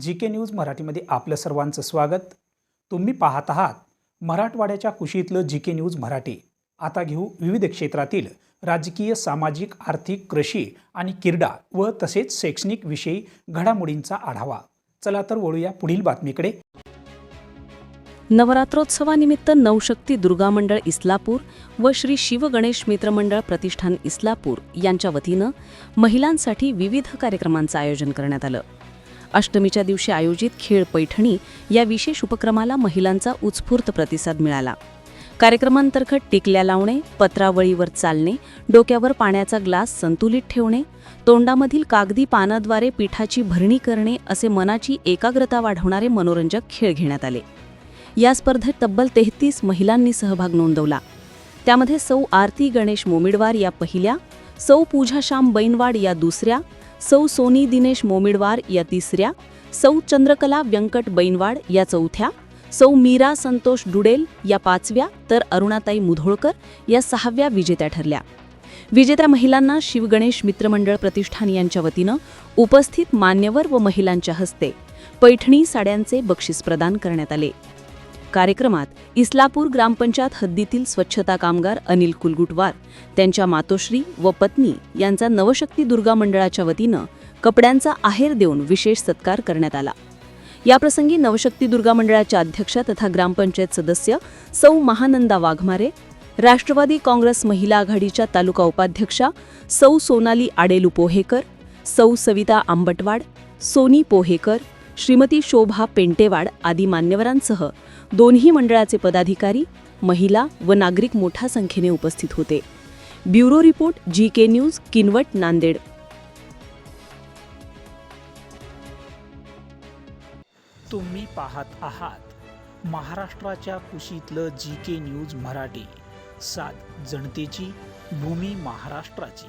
जी K news मराठीमध्ये आपलं सर्वांचं स्वागत. तुम्ही पाहत आहात मराठवाड्याच्या कुशीतलं जी के न्यूज मराठी. आता घेऊ विविध क्षेत्रातील राजकीय सामाजिक आर्थिक कृषी आणि क्रीडा व तसेच शैक्षणिक विषयी घडामोडींचा आढावा. चला तर वळूया पुढील बातमीकडे. नवरात्रोत्सवानिमित्त नवशक्ती दुर्गा मंडळ इस्लापूर व श्री शिव गणेश प्रतिष्ठान इस्लापूर यांच्या वतीनं महिलांसाठी विविध कार्यक्रमांचं आयोजन करण्यात आलं. अष्टमीच्या दिवशी आयोजित खेळ पैठणी या विशेष उपक्रमाला महिलांचा उत्स्फूर्त प्रतिसाद मिळाला. कार्यक्रमांतर्गत टिकल्या लावणे पत्रावळीवर चालणे डोक्यावर पाण्याचा ग्लास संतुलित ठेवणे तोंडामधील कागदी पानाद्वारे पिठाची भरणी करणे असे मनाची एकाग्रता वाढवणारे मनोरंजक खेळ घेण्यात आले. या स्पर्धेत तब्बल तेहतीस महिलांनी सहभाग नोंदवला. त्यामध्ये सौ आरती गणेश मोमिडवार या पहिल्या सौ पूजा श्याम बैनवाड या दुसऱ्या सौ सोनी दिनेश मोमिडवार या तिसऱ्या सौ चंद्रकला व्यंकट बैनवाड या चौथ्या सौ मीरा संतोष डुडेल या पाचव्या तर अरुणाताई मुधोळकर या सहाव्या विजेत्या ठरल्या. विजेत्या महिलांना शिवगणेश मित्रमंडळ प्रतिष्ठान यांच्या वतीनं उपस्थित मान्यवर व महिलांच्या हस्ते पैठणी साड्यांचे बक्षीस प्रदान करण्यात आले. कार्यक्रमात इस्लापूर ग्रामपंचायत हद्दीतील स्वच्छता कामगार अनिल कुलगुटवार त्यांच्या मातोश्री व पत्नी यांचा नवशक्ती दुर्गा मंडळाच्या वतीनं कपड्यांचा आहेर देऊन विशेष सत्कार करण्यात आला. याप्रसंगी नवशक्ती दुर्गा मंडळाच्या अध्यक्षा तथा ग्रामपंचायत सदस्य सौ महानंदा वाघमारे राष्ट्रवादी काँग्रेस महिला आघाडीच्या तालुका उपाध्यक्षा सौ सोनाली आडेलू पोहेकर सौ सविता आंबटवाड सोनी पोहेकर श्रीमती शोभा पेंटेवाड आदी मान्यवरांसह दोन्ही मंडळाचे पदाधिकारी महिला व नागरिक मोठ्या संख्येने उपस्थित होते. Bureau report G K news Kinwat Nanded. तुम्ही पाहत आहात महाराष्ट्राच्या कुशीतलं जी के न्यूज मराठी. सात जनतेची भूमी महाराष्ट्राची.